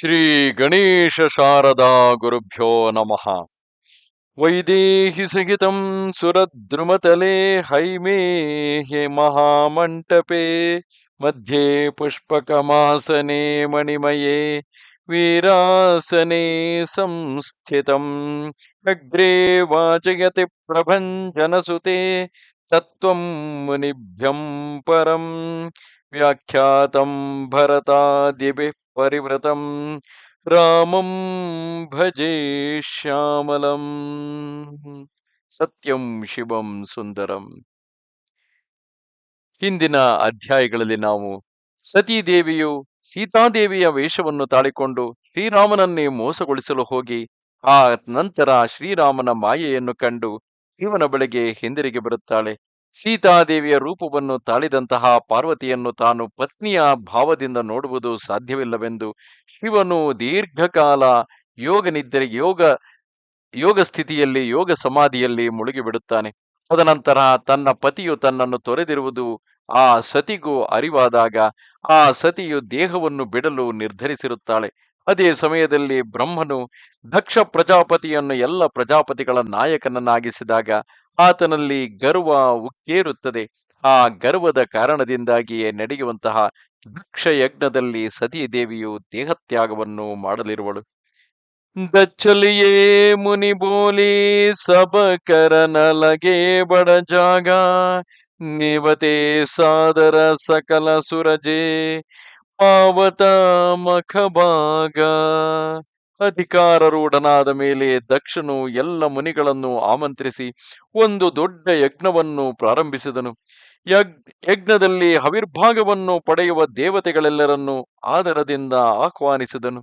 ಶ್ರೀ ಗಣೇಶ ಶಾರದಾ ಗುರುಭ್ಯೋ ನಮಃ. ವೈದೇಹಿ ಸಹಿತಂ ಸುರದ್ರುಮತಲೆ ಹೈಮೇ ಹೇ ಮಹಾಮಂಟಪೆ, ಮಧ್ಯೆ ಪುಷ್ಪಕಮಾಸನೆ ಮಣಿಮಯೇ, ವೀರಾಸನೆ ಸಂಸ್ಥಿತಂ. ಅಗ್ರೆ ವಾಚಯತಿ ಪ್ರಭಂಜನಸುತೆ ತತ್ವಂ ಮುನಿಭ್ಯಂ ಪರಂ. ವ್ಯಾಖ್ಯಾತಂ ಭರತಾದಿಭಿಃ ಪರಿವೃತಂ ರಾಮಂ ಭಜೆ ಶ್ಯಾಮಲಂ ಸತ್ಯಂ ಶಿವಂ ಸುಂದರಂ ಹಿಂದಿನ ಅಧ್ಯಾಯಗಳಲ್ಲಿ ನಾವು ಸತೀದೇವಿಯು ಸೀತಾದೇವಿಯ ವೇಷವನ್ನು ತಾಳಿಕೊಂಡು ಶ್ರೀರಾಮನನ್ನೇ ಮೋಸಗೊಳಿಸಲು ಹೋಗಿ, ಆ ನಂತರ ಶ್ರೀರಾಮನ ಮಾಯೆಯನ್ನು ಕಂಡು ಶಿವನ ಬಳಿಗೆ ಹಿಂದಿರುಗಿ ಬರುತ್ತಾಳೆ. ಸೀತಾದೇವಿಯ ರೂಪವನ್ನು ತಾಳಿದಂತಹ ಪಾರ್ವತಿಯನ್ನು ತಾನು ಪತ್ನಿಯ ಭಾವದಿಂದ ನೋಡುವುದು ಸಾಧ್ಯವಿಲ್ಲವೆಂದು ಶಿವನು ದೀರ್ಘಕಾಲ ಯೋಗ ನಿದ್ರೆ, ಯೋಗ ಯೋಗ ಸ್ಥಿತಿಯಲ್ಲಿ, ಯೋಗ ಸಮಾಧಿಯಲ್ಲಿ ಮುಳುಗಿಬಿಡುತ್ತಾನೆ. ತದನಂತರ ತನ್ನ ಪತಿಯು ತನ್ನನ್ನು ತೊರೆದಿರುವುದು ಆ ಸತಿಗೂ ಅರಿವಾದಾಗ ಆ ಸತಿಯು ದೇಹವನ್ನು ಬಿಡಲು ನಿರ್ಧರಿಸಿರುತ್ತಾಳೆ. ಅದೇ ಸಮಯದಲ್ಲಿ ಬ್ರಹ್ಮನು ದಕ್ಷ ಪ್ರಜಾಪತಿಯನ್ನು ಎಲ್ಲ ಪ್ರಜಾಪತಿಗಳ ನಾಯಕನನ್ನಾಗಿಸಿದಾಗ ಆತನಲ್ಲಿ ಗರ್ವ ಉಕ್ಕೇರುತ್ತದೆ. ಆ ಗರ್ವದ ಕಾರಣದಿಂದಾಗಿಯೇ ನಡೆಯುವಂತಹ ದಕ್ಷ ಯಜ್ಞದಲ್ಲಿ ಸತೀದೇವಿಯು ದೇಹತ್ಯಾಗವನ್ನು ಮಾಡಲಿರುವಳು. ದಚ್ಚಲಿಯೇ ಮುನಿ ಬೋಲಿ, ಸಬಕರ ಲಗೆ ಬಡ ಜಾಗ, ನಿವತೆ ಸಾದರ ಸಕಲ ಸುರಜೆ, ಪಾವತ ಮಖಭಾಗ. ಅಧಿಕಾರರೂಢನಾದ ಮೇಲೆ ದಕ್ಷನು ಎಲ್ಲ ಮುನಿಗಳನ್ನು ಆಮಂತ್ರಿಸಿ ಒಂದು ದೊಡ್ಡ ಯಜ್ಞವನ್ನು ಪ್ರಾರಂಭಿಸಿದನು. ಯಜ್ಞದಲ್ಲಿ ಹವಿರ್ಭಾಗವನ್ನು ಪಡೆಯುವ ದೇವತೆಗಳೆಲ್ಲರನ್ನು ಆದರದಿಂದ ಆಹ್ವಾನಿಸಿದನು.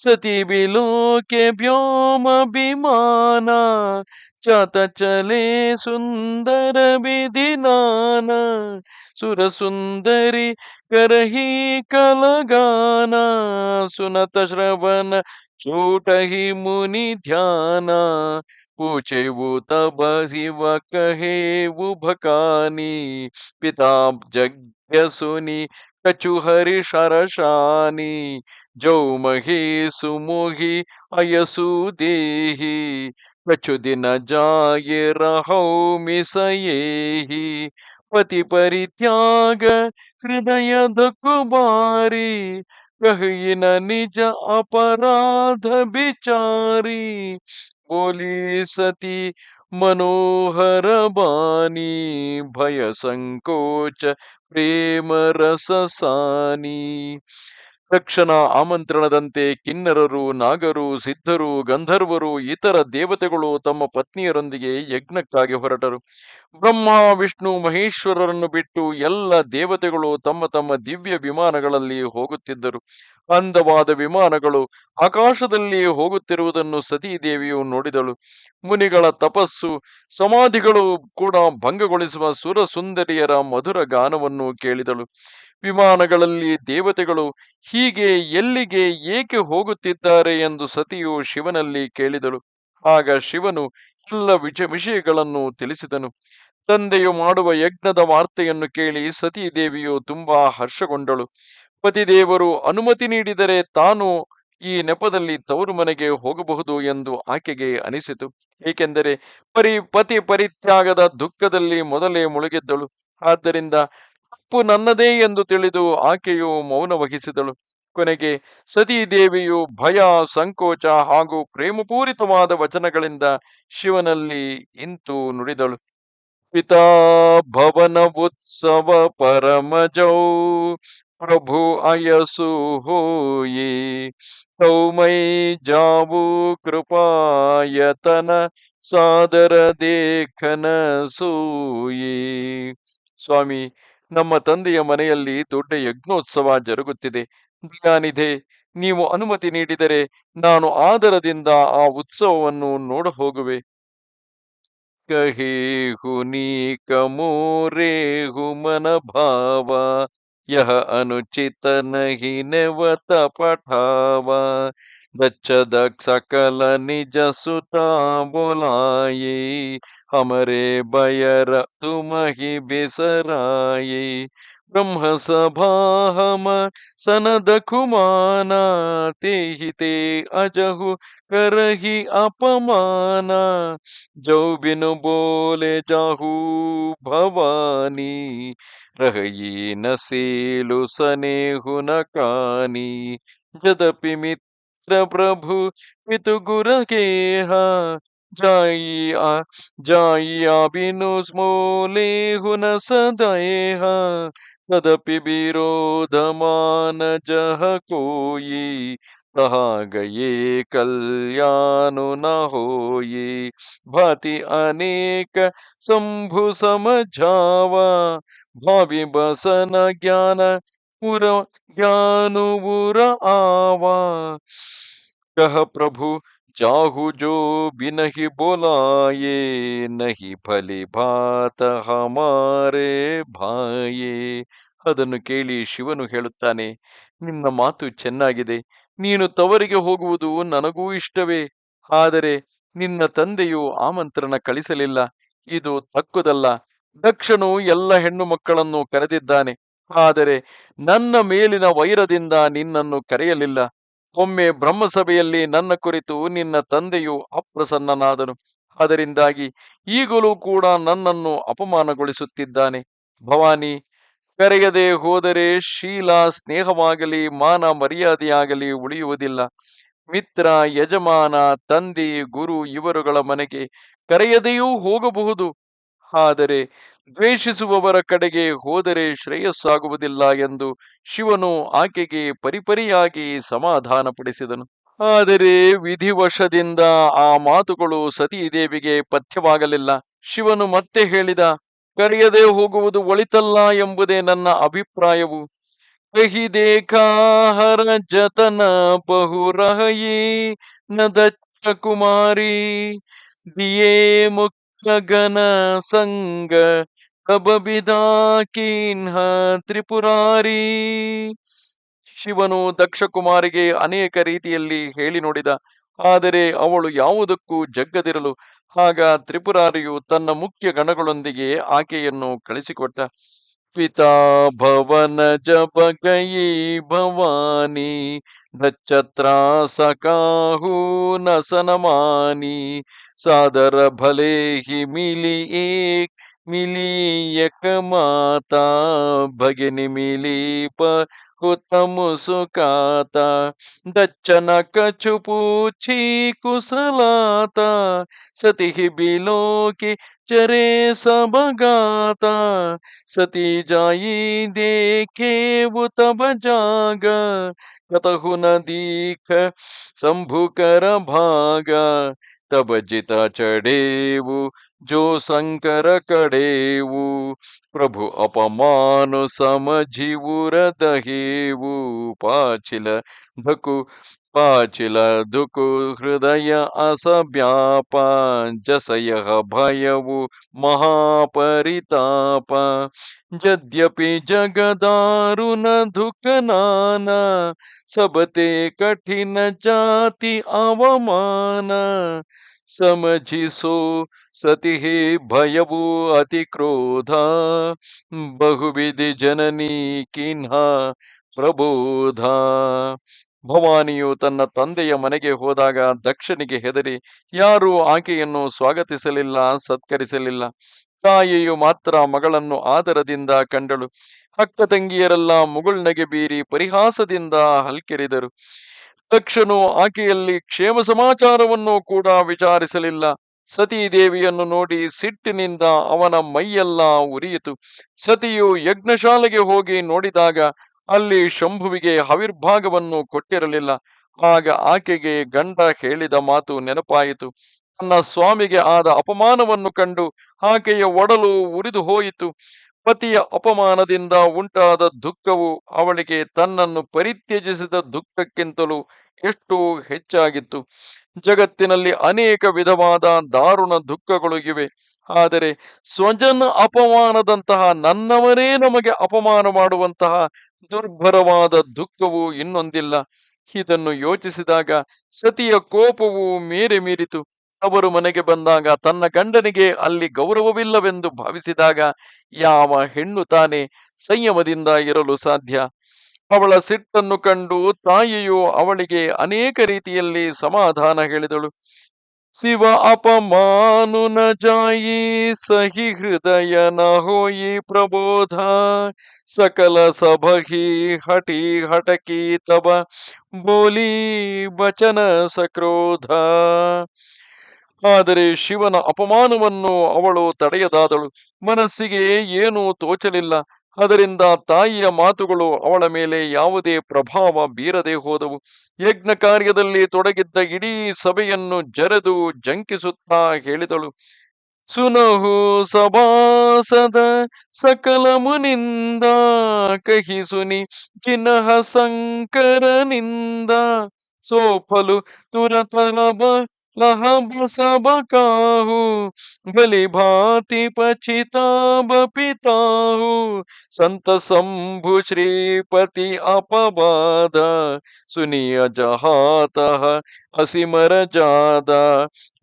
ಸುರ ಸರಬ ವಿಷ್ಣು ಚ್ವಿರಂಚಿ ಮಹೇಸು ಬಿಹಾಯಿ ಚಲೆ ಸಕಲ ಸುರ ಜಾನ ಬನಾಯಿ ಸತಿ ಬಿಲೋಕೆ ವ್ಯೋಮ ವಿಮಾನ ಚಾತ ಚಲೆ ಸುಂದರ ವಿಧಿನಾನ ಸುರ ಸುಂದರಿ करही कलगाना सुनत श्रवण छूटही मुनि ध्याना पूछे वो तब शिव कहे वो भकानी यसुनि कचु हरि शरशानि जौमहि सुमुहि अयसु देहि। कचु दिन जाये रहौ मिसयेहि, पति परित्याग हृदय धकुबारी कही न निज अपराध बिचारी। ಬಿಚಾರಿ ಬೋಲಿ ಸತಿ ಮನೋಹರ ಬಾನಿ ಭಯ ಸಂಕೋಚ ಪ್ರೇಮ ರಸಸಾನಿ ತಕ್ಷಣ ಆಮಂತ್ರಣದಂತೆ ಕಿನ್ನರರು, ನಾಗರು, ಸಿದ್ಧರು, ಗಂಧರ್ವರು, ಇತರ ದೇವತೆಗಳು ತಮ್ಮ ಪತ್ನಿಯರೊಂದಿಗೆ ಯಜ್ಞಕ್ಕಾಗಿ ಹೊರಟರು. ಬ್ರಹ್ಮ, ವಿಷ್ಣು, ಮಹೇಶ್ವರರನ್ನು ಬಿಟ್ಟು ಎಲ್ಲ ದೇವತೆಗಳು ತಮ್ಮ ತಮ್ಮ ದಿವ್ಯ ವಿಮಾನಗಳಲ್ಲಿ ಹೋಗುತ್ತಿದ್ದರು. ಅಂದವಾದ ವಿಮಾನಗಳು ಆಕಾಶದಲ್ಲಿ ಹೋಗುತ್ತಿರುವುದನ್ನು ಸತೀದೇವಿಯು ನೋಡಿದಳು. ಮುನಿಗಳ ತಪಸ್ಸು ಸಮಾಧಿಗಳು ಕೂಡ ಭಂಗಗೊಳಿಸುವ ಸುರಸುಂದರಿಯರ ಮಧುರ ಗಾನವನ್ನು ಕೇಳಿದಳು. ವಿಮಾನಗಳಲ್ಲಿ ದೇವತೆಗಳು ಹೀಗೆ ಎಲ್ಲಿಗೆ ಏಕೆ ಹೋಗುತ್ತಿದ್ದಾರೆ ಎಂದು ಸತಿಯು ಶಿವನಲ್ಲಿ ಕೇಳಿದಳು. ಆಗ ಶಿವನು ಎಲ್ಲ ವಿಷ ವಿಷಯಗಳನ್ನು ತಿಳಿಸಿದನು. ತಂದೆಯು ಮಾಡುವ ಯಜ್ಞದ ವಾರ್ತೆಯನ್ನು ಕೇಳಿ ಸತೀದೇವಿಯು ತುಂಬಾ ಹರ್ಷಗೊಂಡಳು. ಪತಿದೇವರು ಅನುಮತಿ ನೀಡಿದರೆ ತಾನು ಈ ನೆಪದಲ್ಲಿ ತವರು ಮನೆಗೆ ಹೋಗಬಹುದು ಎಂದು ಆಕೆಗೆ ಅನಿಸಿತು. ಏಕೆಂದರೆ ಪರಿ, ಪತಿ ಪರಿತ್ಯಾಗದ ದುಃಖದಲ್ಲಿ ಮೊದಲೇ ಮುಳುಗಿದ್ದಳು. ಆದ್ದರಿಂದ ತಪ್ಪು ನನ್ನದೇ ಎಂದು ತಿಳಿದು ಆಕೆಯು ಮೌನ ವಹಿಸಿದಳು ಕೊನೆಗೆ ಸತೀದೇವಿಯು ಭಯ, ಸಂಕೋಚ ಹಾಗೂ ಪ್ರೇಮಪೂರಿತವಾದ ವಚನಗಳಿಂದ ಶಿವನಲ್ಲಿ ಇಂತು ನುಡಿದಳು. ಪಿತಾ, ಭವನ ಉತ್ಸವ ಪರಮಜೌ, ಪ್ರಭು ಅಯಸು ಹೋಯಿ ಸೌಮೈ ಜಾವು ಕೃಪಾಯತನ, ಸಾದರ ದೇಖನ ಸೂಯಿ. ಸ್ವಾಮಿ ನಮ್ಮ ತಂದೆಯ ಮನೆಯಲ್ಲಿ ದೊಡ್ಡ ಯಜ್ಞೋತ್ಸವ ಜರುಗುತ್ತಿದೆ. ದಯಾನಿಧೆ ನೀವು ಅನುಮತಿ ನೀಡಿದರೆ ನಾನು ಆದರದಿಂದ ಆ ಉತ್ಸವವನ್ನು ನೋಡ ಹೋಗುವೆ ಕಹೇಹು ನೀ ಕಮೋರೇಹು ಮನ ಭಾವ ಯಹ ಅನುಚಿತ ನಹಿ ನೆವತ ಪಠಾವ. दच्छ सकल निज सुता बोलाये, हमरे बयर तुम ही बिसराये। ब्रह्म सभा हम सनद कुमाना ते ही ते अजहु करही अपमाना। जो बिनु बोले जाहू भवानी रही न सेलु सनेहु न कानी। यद्यपि प्रभु, पितु गुर केहा जाइया जाइया बिनु स्मोले हुन सदैहा तदपि विरोध मान जह कोई तहा गए कल्याणु न होई। भाति अनेक शंभु समझावा, भावी बसन ज्ञान ಪುರ ಜ್ಞಾನುರ ಆವಾ. ಕಹ ಪ್ರಭು जाहु ಜೋ बिनहि ಬೋಲಾಯೇ, ನಹಿ ಫಲಿ ಭಾತ ಹಮಾರೆ ಭಾಯೇ. ಅದನ್ನು ಕೇಳಿ ಶಿವನು ಹೇಳುತ್ತಾನೆ ನಿನ್ನ ಮಾತು ಚೆನ್ನಾಗಿದೆ. ನೀನು ತವರಿಗೆ ಹೋಗುವುದು ನನಗೂ ಇಷ್ಟವೇ. ಆದರೆ ನಿನ್ನ ತಂದೆಯು ಆಮಂತ್ರಣ ಕಳಿಸಲಿಲ್ಲ. ಇದು ತಕ್ಕುದಲ್ಲ. ದಕ್ಷನು ಎಲ್ಲ ಹೆಣ್ಣು ಮಕ್ಕಳನ್ನು ಕರೆದಿದ್ದಾನೆ. ಆದರೆ ನನ್ನ ಮೇಲಿನ ವೈರದಿಂದ ನಿನ್ನನ್ನು ಕರೆಯಲಿಲ್ಲ. ಒಮ್ಮೆ ಬ್ರಹ್ಮಸಭೆಯಲ್ಲಿ ನನ್ನ ಕುರಿತು ನಿನ್ನ ತಂದೆಯು ಅಪ್ರಸನ್ನನಾದನು. ಅದರಿಂದಾಗಿ ಈಗಲೂ ಕೂಡ ನನ್ನನ್ನು ಅಪಮಾನಗೊಳಿಸುತ್ತಿದ್ದಾನೆ. ಭವಾನಿ, ಕರೆಯದೆ ಹೋದರೆ ಶೀಲ ಸ್ನೇಹವಾಗಲಿ, ಮಾನ ಮರ್ಯಾದೆಯಾಗಲಿ ಉಳಿಯುವುದಿಲ್ಲ. ಮಿತ್ರ, ಯಜಮಾನ, ತಂದೆ, ಗುರು ಇವರುಗಳ ಮನೆಗೆ ಕರೆಯದೆಯೂ ಹೋಗಬಹುದು. ಆದರೆ ದ್ವೇಷಿಸುವವರ ಕಡೆಗೆ ಹೋದರೆ ಶ್ರೇಯಸ್ಸಾಗುವುದಿಲ್ಲ ಎಂದು ಶಿವನು ಆಕೆಗೆ ಪರಿಪರಿಯಾಗಿ ಸಮಾಧಾನಪಡಿಸಿದನು. ಆದರೆ ವಿಧಿವಶದಿಂದ ಆ ಮಾತುಗಳು ಸತೀದೇವಿಗೆ ಪಥ್ಯವಾಗಲಿಲ್ಲ. ಶಿವನು ಮತ್ತೆ ಹೇಳಿದ ಕರೆಯದೆ ಹೋಗುವುದು ಒಳಿತಲ್ಲ ಎಂಬುದೇ ನನ್ನ ಅಭಿಪ್ರಾಯವು. ಕಹಿ ದೇಖಾಹರ ಜತನ ಬಹುರಹಯೇ ನ ದತ್ತ ಕುಮಾರಿ ದಿಯೇ ಮುಖ್ಯ ಗನ ಸಂಗ ಕಬಬಿದಾಕೀನ್ಹ ತ್ರಿಪುರಾರಿ ಶಿವನು ದಕ್ಷಕುಮಾರಿಗೆ ಅನೇಕ ರೀತಿಯಲ್ಲಿ ಹೇಳಿ ನೋಡಿದ, ಆದರೆ ಅವಳು ಯಾವುದಕ್ಕೂ ಜಗ್ಗದಿರಲು, ಆಗ ತ್ರಿಪುರಾರಿಯು ತನ್ನ ಮುಖ್ಯ ಗಣಗಳೊಂದಿಗೆ ಆಕೆಯನ್ನು ಕಳಿಸಿಕೊಟ್ಟ. ಪಿತಾ ಭವನ ಜಪ ಗಯಿ ಭವಾನಿ ದಚ್ಚತ್ರ ಸಕಾಹು ನಸನಮಾನಿ ಸಾದರ ಭಲೆ ಹಿ ಮಿಲಿ ಏಕ್ मिली एक माता, भगिनी मिली हुतम सुकाता दच्चन कछु पूछी कुशलाता सती बिलो की चरे सब गाता सती जाई देखे वो तब जाग, कतहु न दीख शंभु कर भागा। तब जित चढ़ेवु, जो शंकर कड़ेवु प्रभु अपमान समझिवुर दहेवु पाचिल धकु पाचिल दुकु हृदय असव्याप जस भयवु महापरिताप। यद्यपि जगदारुन दुख नाना सबते कठिन जाति अवमान। ಸಮಜಿಸೋ ಸತಿ ಭಯವು ಅತಿ ಕ್ರೋಧ ಬಹುವಿಧಿ ಜನನೀ ಕಿನ್ಹ ಪ್ರಬೋಧ ಭವಾನಿಯು ತನ್ನ ತಂದೆಯ ಮನೆಗೆ ಹೋದಾಗ ದಕ್ಷನಿಗೆ ಹೆದರಿ, ಯಾರೂ ಆಕೆಯನ್ನು ಸ್ವಾಗತಿಸಲಿಲ್ಲ, ಸತ್ಕರಿಸಲಿಲ್ಲ. ತಾಯಿಯು ಮಾತ್ರ ಮಗಳನ್ನು ಆದರದಿಂದ ಕಂಡಳು. ಅಕ್ಕ ತಂಗಿಯರೆಲ್ಲ ಮುಗುಳ್ನಗೆ ಬೀರಿ ಪರಿಹಾಸದಿಂದ ಹಲ್ಕೆರಿದರು. ದಕ್ಷನು ಆಕೆಯಲ್ಲಿ ಕ್ಷೇಮ ಸಮಾಚಾರವನ್ನು ಕೂಡ ವಿಚಾರಿಸಲಿಲ್ಲ. ಸತೀದೇವಿಯನ್ನು ನೋಡಿ ಸಿಟ್ಟಿನಿಂದ ಅವನ ಮೈಯೆಲ್ಲ ಉರಿಯಿತು. ಸತಿಯು ಯಜ್ಞಶಾಲೆಗೆ ಹೋಗಿ ನೋಡಿದಾಗ ಅಲ್ಲಿ ಶಂಭುವಿಗೆ ಹವಿರ್ಭಾಗವನ್ನು ಕೊಟ್ಟಿರಲಿಲ್ಲ. ಆಗ ಆಕೆಗೆ ಗಂಡ ಹೇಳಿದ ಮಾತು ನೆನಪಾಯಿತು. ತನ್ನ ಸ್ವಾಮಿಗೆ ಆದ ಅಪಮಾನವನ್ನು ಕಂಡು ಆಕೆಯ ಒಡಲು ಉರಿದು ಹೋಯಿತು. ಪತಿಯ ಅಪಮಾನದಿಂದ ಉಂಟಾದ ದುಃಖವು ಅವಳಿಗೆ ತನ್ನನ್ನು ಪರಿತ್ಯಜಿಸಿದ ದುಃಖಕ್ಕಿಂತಲೂ ಎಷ್ಟು ಹೆಚ್ಚಾಗಿತ್ತು. ಜಗತ್ತಿನಲ್ಲಿ ಅನೇಕ ವಿಧವಾದ ದಾರುಣ ದುಃಖಗಳು ಇವೆ ಆದರೆ ಸ್ವಜನ ಅಪಮಾನದಂತಹ ನನ್ನವರೇ ನಮಗೆ ಅಪಮಾನ ಮಾಡುವಂತಹ ದುರ್ಭರವಾದ ದುಃಖವು ಇನ್ನೊಂದಿಲ್ಲ. ಇದನ್ನು ಯೋಚಿಸಿದಾಗ ಸತಿಯ ಕೋಪವು ಮೇರೆ ಮೀರಿತು. ಅವರು ಮನೆಗೆ ಬಂದಾಗ ತನ್ನ ಗಂಡನಿಗೆ ಅಲ್ಲಿ ಗೌರವವಿಲ್ಲವೆಂದು ಭಾವಿಸಿದಾಗ ಯಾವ ಹೆಣ್ಣು ತಾನೇ ಸಂಯಮದಿಂದ ಇರಲು ಸಾಧ್ಯ? ಅವಳ ಸಿಟ್ಟನ್ನು ಕಂಡು ತಾಯಿಯು ಅವಳಿಗೆ ಅನೇಕ ರೀತಿಯಲ್ಲಿ ಸಮಾಧಾನ ಹೇಳಿದಳು. ಶಿವ ಅಪಮಾನು ನ ಜಾಯಿ ಸಹಿ ಹೃದಯ ನ ಹೋಯಿ ಪ್ರಬೋಧ, ಸಕಲ ಸಭಹಿ ಹಟಿ ಹಟಕಿ ತಬ ಬೋಲಿ ವಚನ ಸಕ್ರೋಧ. ಆದರೆ ಶಿವನ ಅಪಮಾನವನ್ನು ಅವಳು ತಡೆಯದಾದಳು. ಮನಸ್ಸಿಗೆ ಏನೂ ತೋಚಲಿಲ್ಲ. ಅದರಿಂದ ತಾಯಿಯ ಮಾತುಗಳು ಅವಳ ಮೇಲೆ ಯಾವುದೇ ಪ್ರಭಾವ ಬೀರದೆ ಹೋದವು. ಯಜ್ಞ ಕಾರ್ಯದಲ್ಲಿ ತೊಡಗಿದ್ದ ಇಡೀ ಸಭೆಯನ್ನು ಜರೆದು ಜಂಕಿಸುತ್ತಾ ಹೇಳಿದಳು. ಸುನಹು ಸಭಾಸದ ಸಕಲ ಮುನಿಂದ ಕಹಿಸುನಿ ಚಿನಹ ಸಂಕರನಿಂದ ಸೋಫಲು ತುರತಲಬ भली भांति पछिताब पिताहू। संत शंभु श्रीपति अपवाद सुनिय जहात असीमर जाद।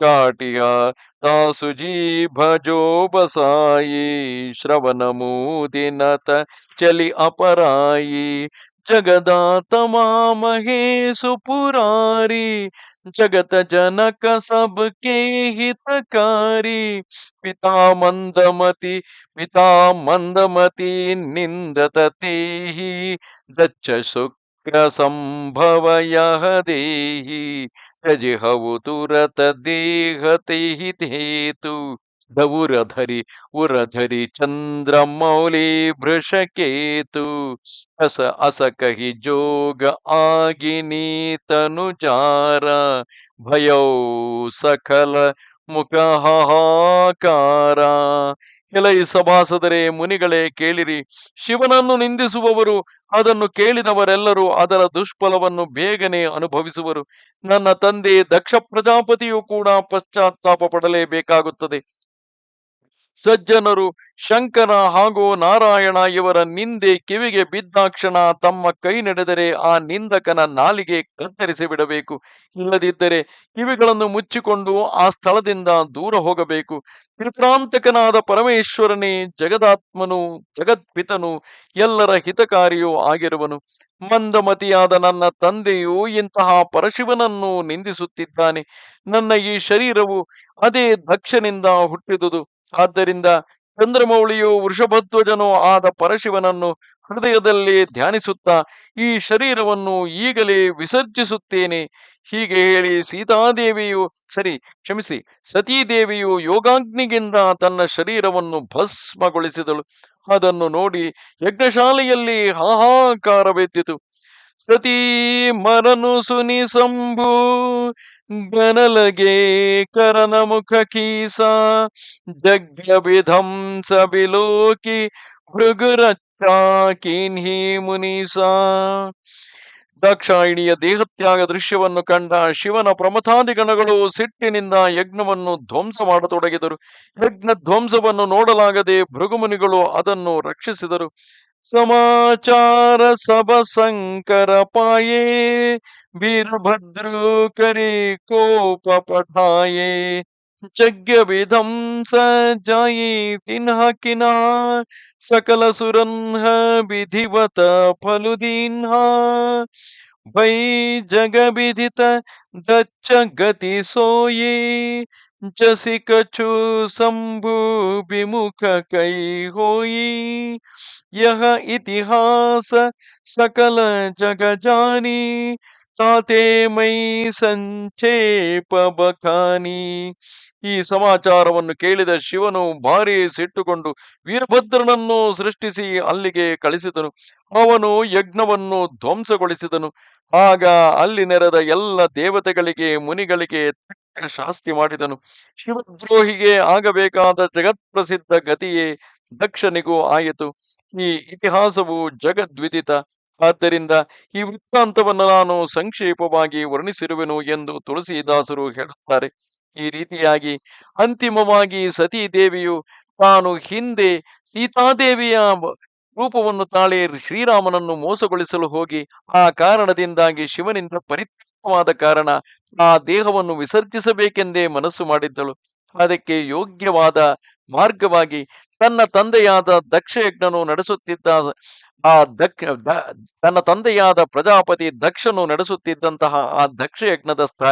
काटिया तासुजी भजो बसाई, श्रवण मुदिनत चली अपराई। जगदात्मा महेश पुरारी, जगत जनक सबके हितकारी। पिता मंदमति पिता मंदमति निंदत तेहि दक्ष शुक्र संभव यह देहि। त्यजिहवतुरत देहते हितेतु ದೌರಧರಿ ಉರಧರಿ ಚಂದ್ರಮೌಲಿ ಭೃಷಕೇತು. ಹಸ ಅಸ ಕಹಿ ಜೋಗ ಆಗಿನಿ ತನುಜಾರ ಭಯೌ ಸಕಲ ಮುಖಹಾಕಾರ ಕೆಲೈ ಸಭಾಸದರೇ ಮುನಿಗಳೇ ಕೇಳಿರಿ, ಶಿವನನ್ನು ನಿಂದಿಸುವವರು, ಅದನ್ನು ಕೇಳಿದವರೆಲ್ಲರೂ ಅದರ ದುಷ್ಫಲವನ್ನು ಬೇಗನೆ ಅನುಭವಿಸುವರು. ನನ್ನ ತಂದೆ ದಕ್ಷ ಪ್ರಜಾಪತಿಯು ಕೂಡ ಪಶ್ಚಾತ್ತಾಪ ಪಡಲೇಬೇಕಾಗುತ್ತದೆ. ಸಜ್ಜನರು ಶಂಕರ ಹಾಗೂ ನಾರಾಯಣ ಇವರ ನಿಂದೆ ಕಿವಿಗೆ ಬಿದ್ದಾಕ್ಷಣ ತಮ್ಮ ಕೈ ನಡೆದರೆ ಆ ನಿಂದಕನ ನಾಲಿಗೆ ಕತ್ತರಿಸಿ ಬಿಡಬೇಕು. ಇಲ್ಲದಿದ್ದರೆ ಕಿವಿಗಳನ್ನು ಮುಚ್ಚಿಕೊಂಡು ಆ ಸ್ಥಳದಿಂದ ದೂರ ಹೋಗಬೇಕು. ತ್ರಿಪ್ರಾಂತಕನಾದ ಪರಮೇಶ್ವರನೇ, ಜಗದಾತ್ಮನು ಜಗತ್ಪಿತನು ಎಲ್ಲರ ಹಿತಕಾರಿಯೂ ಆಗಿರುವನು. ಮಂದಮತಿಯಾದ ನನ್ನ ತಂದೆಯು ಇಂತಹ ಪರಶಿವನನ್ನು ನಿಂದಿಸುತ್ತಿದ್ದಾನೆ. ನನ್ನ ಈ ಶರೀರವು ಅದೇ ದಕ್ಷನಿಂದ ಹುಟ್ಟಿದುದು. ಆದ್ದರಿಂದ ಚಂದ್ರಮೌಳಿಯು ವೃಷಭಧ್ವಜನೂ ಆದ ಪರಶಿವನನ್ನು ಹೃದಯದಲ್ಲಿ ಧ್ಯಾನಿಸುತ್ತಾ ಈ ಶರೀರವನ್ನು ಈಗಲೇ ವಿಸರ್ಜಿಸುತ್ತೇನೆ. ಹೀಗೆ ಹೇಳಿ ಸೀತಾದೇವಿಯು, ಸರಿ, ಕ್ಷಮಿಸಿ, ಸತೀದೇವಿಯು ಯೋಗಾಗ್ನಿಗಿಂತ ತನ್ನ ಶರೀರವನ್ನು ಭಸ್ಮಗೊಳಿಸಿದಳು. ಅದನ್ನು ನೋಡಿ ಯಜ್ಞಶಾಲೆಯಲ್ಲಿ ಹಾಹಾಕಾರವೆದ್ದಿತು ಸತೀ ಮರನು ಸುನಿ ಸಂಭು, ಗನಲಗೆ ಕರನ ಮುಖ ಕೀಸ, ಜಗ್ಯ ಸಬಿಲೋಕಿ ಭೃಗುರ ಭೃಗುರಚ್ಚಾಕಿನ್ಹಿ ಮುನೀಸ. ದಾಕ್ಷಾಯಿಣಿಯ ದೇಹತ್ಯಾಗ ದೃಶ್ಯವನ್ನು ಕಂಡ ಶಿವನ ಪ್ರಮಥಾದಿಗಣಗಳು ಸಿಟ್ಟಿನಿಂದ ಯಜ್ಞವನ್ನು ಧ್ವಂಸ ಮಾಡತೊಡಗಿದರು. ಯಜ್ಞ ಧ್ವಂಸವನ್ನು ನೋಡಲಾಗದೆ ಭೃಗುಮುನಿಗಳು ಅದನ್ನು ರಕ್ಷಿಸಿದರು. समाचार सब शंकर पाए वीरभद्र हाँ। करे को पठाए। यज्ञ विधम स जाये तिन्ह किना सकल सुरन्ह विधिवत फलुदीन्हा भई जग विधित दच्च गति सोये जसी कछु शंभु विमुख कई होई यह इतिहास सकल जग जानी ತಾತೆ ಮೈ ಸಂಚೇಪ ಬಖಾನಿ ಈ ಸಮಾಚಾರವನ್ನು ಕೇಳಿದ ಶಿವನು ಭಾರಿ ಸಿಟ್ಟುಕೊಂಡು ವೀರಭದ್ರನನ್ನು ಸೃಷ್ಟಿಸಿ ಅಲ್ಲಿಗೆ ಕಳಿಸಿದನು ಅವನು ಯಜ್ಞವನ್ನು ಧ್ವಂಸಗೊಳಿಸಿದನು ಆಗ ಅಲ್ಲಿ ನೆರೆದ ಎಲ್ಲ ದೇವತೆಗಳಿಗೆ ಮುನಿಗಳಿಗೆ ತಕ್ಕ ಶಾಸ್ತಿ ಮಾಡಿದನು ಶಿವದ್ರೋಹಿಗೆ ಆಗಬೇಕಾದ ಜಗತ್ಪ್ರಸಿದ್ಧ ಗತಿಯೇ ದಕ್ಷನಿಗೂ ಆಯಿತು. ಈ ಇತಿಹಾಸವು ಜಗದ್ವಿದಿತ. ಆದ್ದರಿಂದ ಈ ವೃತ್ತಾಂತವನ್ನು ನಾನು ಸಂಕ್ಷೇಪವಾಗಿ ವರ್ಣಿಸಿರುವೆನು ಎಂದು ತುಳಸಿದಾಸರು ಹೇಳುತ್ತಾರೆ. ಈ ರೀತಿಯಾಗಿ ಅಂತಿಮವಾಗಿ ಸತೀದೇವಿಯು ತಾನು ಹಿಂದೆ ಸೀತಾದೇವಿಯ ರೂಪವನ್ನು ತಾಳೆ ಶ್ರೀರಾಮನನ್ನು ಮೋಸಗೊಳಿಸಲು ಹೋಗಿ, ಆ ಕಾರಣದಿಂದಾಗಿ ಶಿವನಿಂದ ಪರಿತ್ಯಕ್ತವಾದ ಕಾರಣ ಆ ದೇಹವನ್ನು ವಿಸರ್ಜಿಸಬೇಕೆಂದೇ ಮನಸ್ಸು ಮಾಡಿದ್ದಳು. ಅದಕ್ಕೆ ಯೋಗ್ಯವಾದ ಮಾರ್ಗವಾಗಿ ತನ್ನ ತಂದೆಯಾದ ದಕ್ಷಯಜ್ಞನು ನಡೆಸುತ್ತಿದ್ದ ಆ ದಕ್ಷ ತನ್ನ ತಂದೆಯಾದ ಪ್ರಜಾಪತಿ ದಕ್ಷನು ನಡೆಸುತ್ತಿದ್ದಂತಹ ಆ ದಕ್ಷಯಜ್ಞದ ಸ್ಥ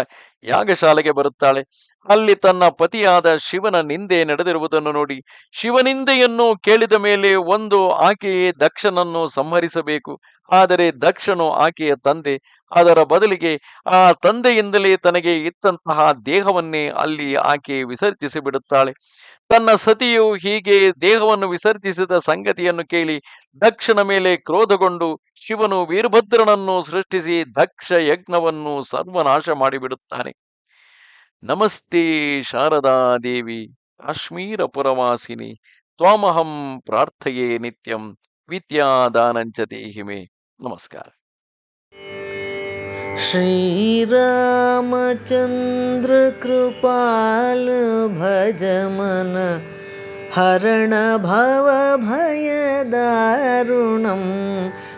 ಯಾಗಶಾಲೆಗೆ ಬರುತ್ತಾಳೆ. ಅಲ್ಲಿ ತನ್ನ ಪತಿಯಾದ ಶಿವನ ನಿಂದೆ ನಡೆದಿರುವುದನ್ನು ನೋಡಿ ಶಿವನಿಂದೆಯನ್ನು ಕೇಳಿದ ಮೇಲೆ ಒಂದು ಆಕೆಯೇ ದಕ್ಷನನ್ನು ಸಂಹರಿಸಬೇಕು. ಆದರೆ ದಕ್ಷನು ಆಕೆಯ ತಂದೆ. ಅದರ ಬದಲಿಗೆ ಆ ತಂದೆಯಿಂದಲೇ ತನಗೆ ಇತ್ತಂತಹ ದೇಹವನ್ನೇ ಅಲ್ಲಿ ಆಕೆ ವಿಸರ್ಜಿಸಿ ಬಿಡುತ್ತಾಳೆ. ತನ್ನ ಸತಿಯು ಹೀಗೆ ದೇಹವನ್ನು ವಿಸರ್ಜಿಸಿದ ಸಂಗತಿಯನ್ನು ಕೇಳಿ ದಕ್ಷನ ಮೇಲೆ ಕ್ರೋಧಗೊಂಡು ಶಿವನು ವೀರಭದ್ರನನ್ನು ಸೃಷ್ಟಿಸಿ ದಕ್ಷ ಯಜ್ಞವನ್ನು ಸರ್ವನಾಶ ಮಾಡಿಬಿಡುತ್ತಾನೆ. नमस्ते शारदादेवी काश्मीरपुरवासिनि त्वामहं प्रार्थये नित्यं विद्यादानञ्च देहि मे। नमस्कार। श्रीरामचन्द्रकृपाल् भजमन हरण